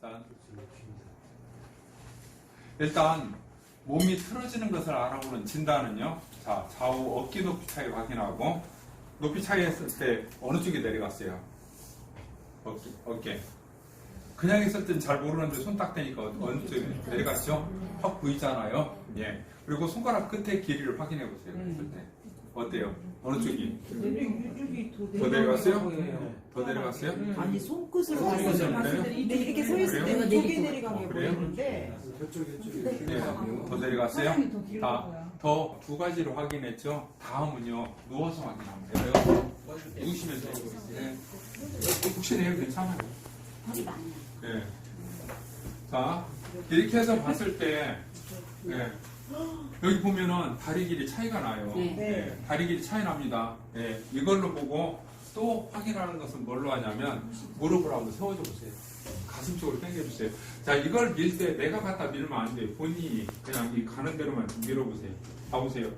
자, 일단 몸이 틀어지는 것을 알아보는 진단은요. 자, 좌우 어깨 높이 차이 확인하고 높이 차이 했을 때 어느 쪽이 내려갔어요? 어깨. 어깨. 그냥 있을 땐 잘 모르는데 손 딱 대니까 어느 쪽이 내려갔죠? 확 보이잖아요. 예. 그리고 손가락 끝에 길이를 확인해 보세요. 했을 때. 어때요? 어느 쪽이? 이쪽이 더더 내려갔어요? 더 내려갔어요? 아니 손끝을 봤을 봤을 때 이렇게 서 있을 그래요? 때는 저기 내려간 게 어, 그래요? 보이는데 네, 더 내려갔어요? 다, 더두 가지로 확인했죠? 다음은요, 누워서 확인하면 돼요. 누우시면 돼요. 네. 혹시나 괜찮아요. 네. 자, 이렇게 해서 봤을 때, 네. 여기 보면은 다리 길이 차이가 나요. 네. 네, 다리 길이 차이 납니다. 네, 이걸로 보고 또 확인하는 것은 뭘로 하냐면 무릎을 한번 세워줘 보세요. 가슴 쪽으로 당겨주세요. 자, 이걸 밀 때 내가 갖다 밀면 안 돼요. 본인이 그냥 이 가는 대로만 밀어보세요. 가보세요.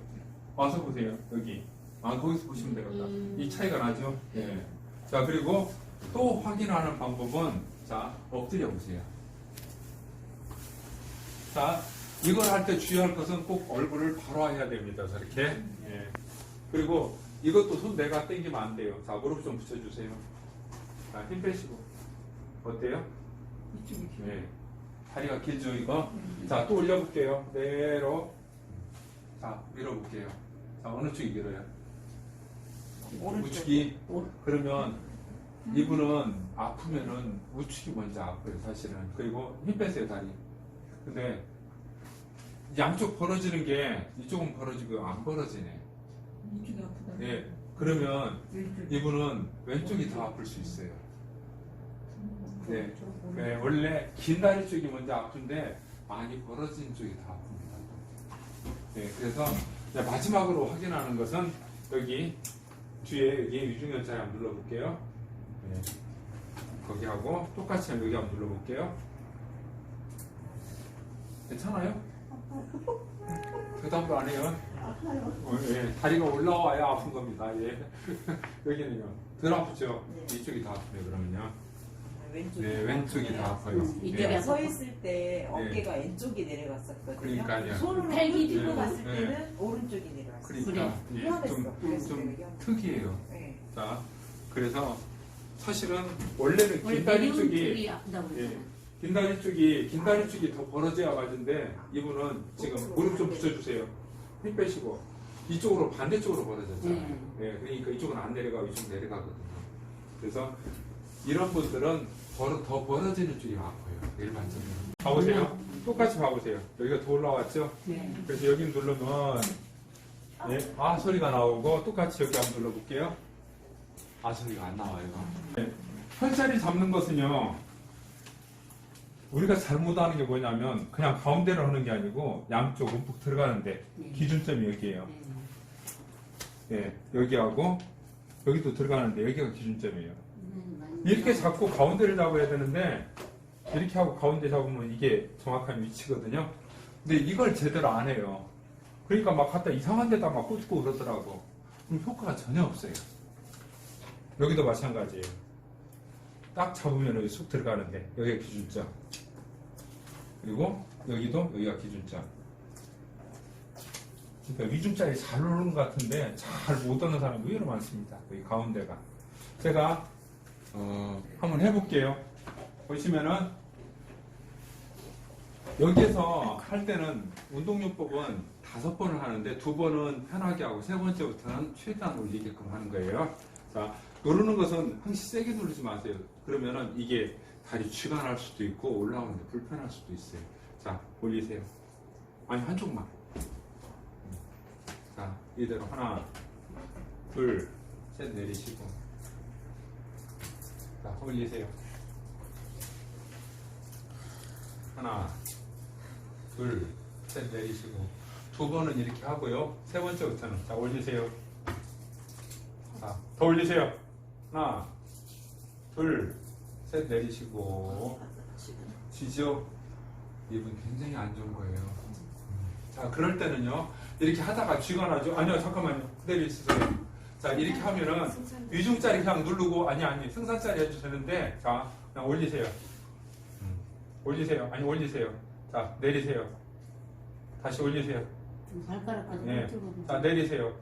와서 보세요. 여기. 아, 거기서 보시면 되겠다. 이 차이가 나죠? 예. 자, 그리고 또 확인하는 방법은 자, 엎드려 보세요. 자, 이걸 할 때 주의할 것은 꼭 얼굴을 바로 해야 됩니다. 저렇게. 예. 그리고 이것도 손 내가 당기면 안 돼요. 자, 무릎 좀 붙여주세요. 자, 힘 빼시고. 어때요? 네. 다리가 길죠, 이거? 자, 또 올려볼게요. 내로. 자, 밀어볼게요. 자, 어느 쪽이 길어요? 우측이. 그러면 이분은 아프면은 우측이 먼저 아파요, 사실은. 그리고 힘 빼세요, 다리. 근데 양쪽 벌어지는 게 이쪽은 벌어지고 안 벌어지네. 이쪽이 아프다. 네. 그러면 이분은 왼쪽이 더 아플 수 있어요. 네. 네, 원래 긴 다리 쪽이 먼저 아픈데 많이 벌어진 쪽이 더 아픕니다. 네, 그래서 이제 마지막으로 확인하는 것은 여기 뒤에 여기 유중연자리 한번 눌러볼게요. 네. 거기 하고 똑같이 여기 한번 눌러볼게요. 괜찮아요? 대답을 안 해요. 어, 예, 다리가 올라와야 아픈 겁니다. 예. 여기는요. 덜 아프죠? 이쪽이 더 아프네요, 그러면요. 왼쪽. 네, 왼쪽이 더 아파요. 이쪽이 예. 서 있을 때 어깨가 왼쪽이 내려갔었거든요. 그러니까요. 손으로 팔기 들고 뒤로. 네. 때는 오른쪽이 내려갔어요. 그러니까 예. 좀, 좀 희한했어. 특이해요. 네. 자, 그래서 사실은 원래는 원래 긴 다리 내리는 쪽이 쪽이 아프다고 예, 그러잖아. 긴 다리 쪽이 긴 다리 쪽이 더 벌어져야 맞은데 이분은 지금 무릎 좀 붙여주세요. 힘 빼시고 이쪽으로 반대쪽으로 벌어졌잖아요. 네. 예, 그러니까 이쪽은 안 내려가고 이쪽은 내려가거든요. 그래서 이런 분들은 벌어, 더 벌어지는 쪽이 아파요. 일반적으로. 봐보세요. 똑같이 봐보세요. 여기가 더 올라왔죠? 네. 그래서 여기 누르면 네, 아 소리가 나오고 똑같이 여기 한번 눌러볼게요. 아 소리가 안 나와요. 네, 혈자리 잡는 것은요. 우리가 잘못하는 게 뭐냐면 그냥 가운데로 하는 게 아니고 양쪽 움푹 들어가는데 네. 기준점이 여기예요. 네. 예, 여기하고 여기도 들어가는데 여기가 기준점이에요. 음, 이렇게 잡고 가운데를 잡아야 되는데 이렇게 하고 가운데 잡으면 이게 정확한 위치거든요. 근데 이걸 제대로 안 해요. 그러니까 막 갖다 이상한 데다 막 꽂고 그러더라고. 그럼 효과가 전혀 없어요. 여기도 마찬가지예요. 딱 잡으면 여기 쑥 들어가는데 여기가 기준점. 그리고 여기도 여기가 기준점. 그러니까 위중짜리 잘 오르는 것 같은데 잘 못 오는 사람이 의외로 많습니다. 여기 가운데가. 제가 어, 한번 해볼게요. 보시면은 여기에서 할 때는 운동요법은 다섯 번을 하는데 두 번은 편하게 하고 세 번째부터는 최대한 올리게끔 하는 거예요. 자, 누르는 것은 항시 세게 누르지 마세요. 그러면은 이게 다리 날 수도 있고 올라오는데 불편할 수도 있어요. 자, 올리세요. 아니, 한쪽만. 자, 이대로 하나, 둘, 셋 내리시고. 자, 올리세요. 하나, 둘, 셋 내리시고. 두 번은 이렇게 하고요. 세 번째부터는. 자, 올리세요. 자, 더 올리세요. 하나, 둘, 셋 내리시고. 지죠? 이분 굉장히 안 좋은 거예요. 자, 그럴 때는요. 이렇게 하다가 쥐가 나죠? 아니요, 잠깐만요. 그대로 있으세요. 자, 이렇게 하면은 위중짜리 그냥 누르고, 아니, 아니, 승산짜리 해도 되는데, 자, 그냥 올리세요. 음. 올리세요. 아니 올리세요. 자 내리세요. 다시 올리세요. 좀 발가락까지 네. 자 내리세요.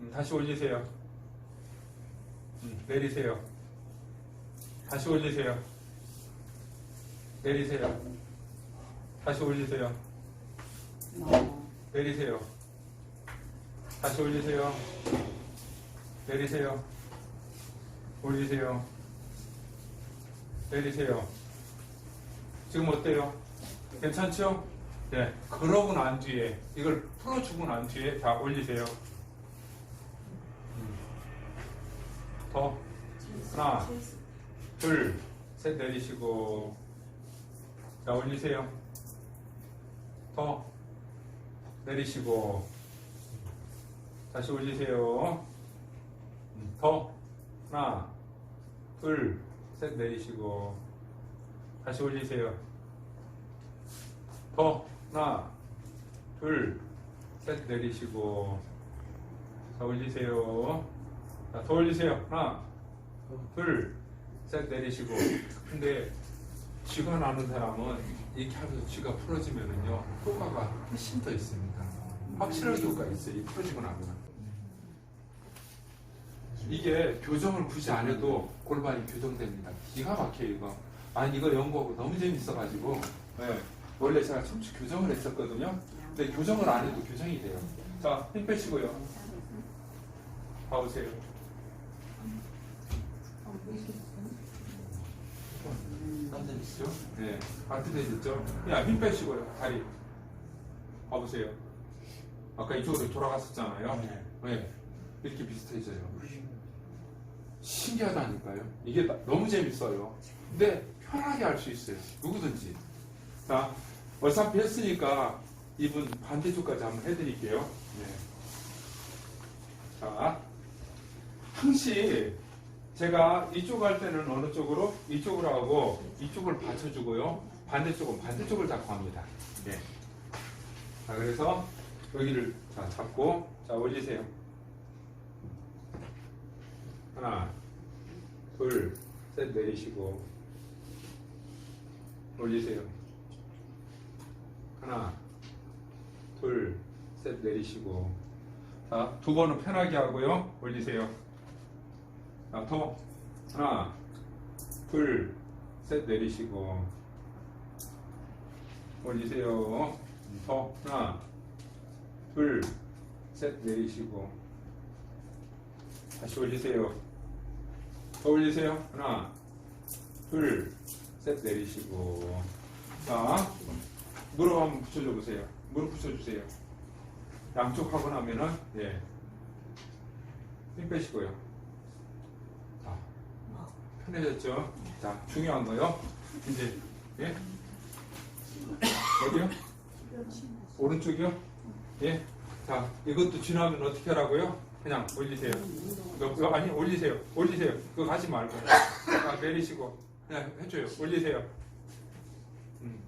음, 다시 올리세요. 음, 내리세요. 다시 올리세요. 내리세요. 다시 올리세요. 어. 내리세요. 다시 올리세요. 내리세요. 올리세요. 내리세요. 지금 어때요? 괜찮죠? 네. 그러고 난 뒤에, 이걸 풀어주고 난 뒤에, 자, 올리세요. 음. 더. 하나, 둘, 셋 내리시고. 자, 올리세요. 더. 내리시고. 다시 올리세요. 음, 더. 하나, 둘, 셋 내리시고. 다시 올리세요. 더. 하나, 둘, 셋 내리시고. 자, 올리세요. 자, 더 올리세요. 하나, 둘, 셋 내리시고. 근데 쥐가 나는 사람은 이렇게 하면서 쥐가 풀어지면은요, 효과가 훨씬 더 있습니다. 확실한 효과가 있어요. 이 풀어지고 나면. 이게 교정을 굳이 안 해도 골반이 교정됩니다. 기가 막혀요, 이거. 아니, 이거 연구하고 너무 재밌어 가지고. 네. 원래 제가 척추 교정을 했었거든요. 근데 교정을 안 해도 교정이 돼요. 자, 힘 빼시고요. 봐보세요. 따뜻해지죠? 네. 따뜻해졌죠? 야, 힘 빼시고요. 다리. 봐보세요. 아까 이쪽으로 돌아갔었잖아요. 네. 이렇게 비슷해져요. 신기하다니까요. 이게 나- 너무 재밌어요. 근데 편하게 할 수 있어요. 누구든지. 자, 어차피 했으니까 이분 반대쪽까지 한번 해드릴게요. 네. 자, 항시 제가 이쪽 할 때는 어느 쪽으로? 이쪽으로 하고 이쪽을 받쳐주고요. 반대쪽은 반대쪽을 잡고 합니다. 네. 자, 그래서 여기를 자, 잡고 자 올리세요. 하나, 둘, 셋 내리시고 올리세요. 하나, 둘, 셋 내리시고 자, 두 번은 편하게 하고요. 올리세요. 자, 더 하나, 둘, 셋 내리시고 올리세요. 더 하나, 둘, 셋 내리시고 다시 올리세요. 더 올리세요. 하나, 둘, 셋 내리시고 자, 무릎 한번 붙여줘 보세요. 무릎 붙여주세요. 양쪽 하고 나면은 예, 힘 빼시고요. 자, 편해졌죠? 자, 중요한 거요. 이제 예, 어디요? 오른쪽이요? 예. 자, 이것도 지나면 어떻게 하라고요? 그냥 올리세요. 이거, 이거 아니 올리세요. 올리세요. 그거 하지 말고. 자, 내리시고 그냥 해줘요. 올리세요. 음.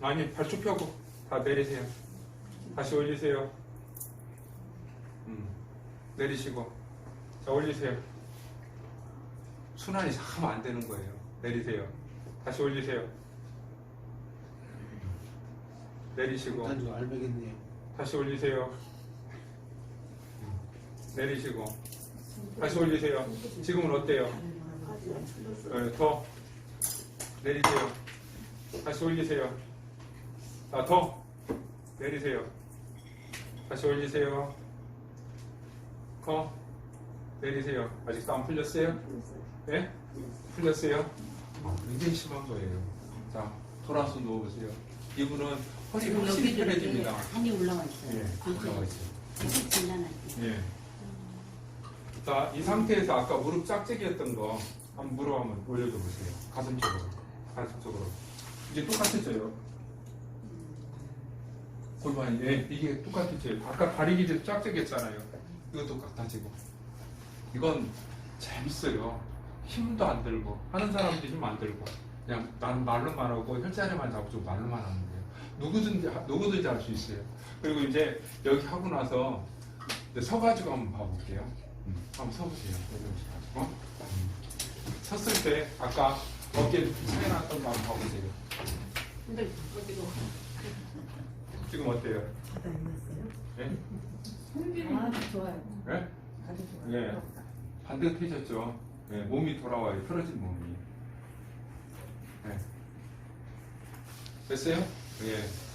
아니 발쭉 펴고 다 내리세요. 다시 올리세요. 음. 내리시고 자 올리세요. 순환이 참 안 되는 거예요. 내리세요. 다시 올리세요. 내리시고 단도 알배겠네요. 다시 올리세요. 내리시고 다시 올리세요. 지금은 어때요? 네, 더 내리세요. 다시 올리세요. 자, 더 내리세요. 다시 올리세요. 더 내리세요. 아직도 안 풀렸어요? 네? 풀렸어요? 아, 굉장히 심한 거예요. 자, 돌아서 누워보세요. 이분은 허리가 지금 확실히 여기도 이렇게 편해집니다. 한이 올라와 있어요. 예, 그렇죠. 올라와 있어요. 때. 예. 자, 이 상태에서 아까 무릎 짝짝이였던 거 한번 무릎 한번 올려줘 보세요. 가슴 쪽으로. 가슴 쪽으로. 이제 똑같아져요. 골반이, 예, 이게 똑같아져요. 아까 다리 길이 짝짝이었잖아요. 이것도 같아지고. 이건 재밌어요. 힘도 안 들고 하는 사람도 힘 안 들고 그냥 나는 말로 말하고 혈자리만 잡고 말로만 하는 거예요. 누구든지 누구든지 할 수 있어요. 그리고 이제 여기 하고 나서 서가지고 한번 봐볼게요. 음, 한번 서보세요. 어? 음. 섰을 때 아까 어깨 차이 났던 거 한번 봐보세요. 근데 어디로? 지금 어때요? 네? 아, 좋아요. 네? 네. 반듯해졌죠. 네, 몸이 돌아와요. 틀어진 몸이. 네. 됐어요? 예.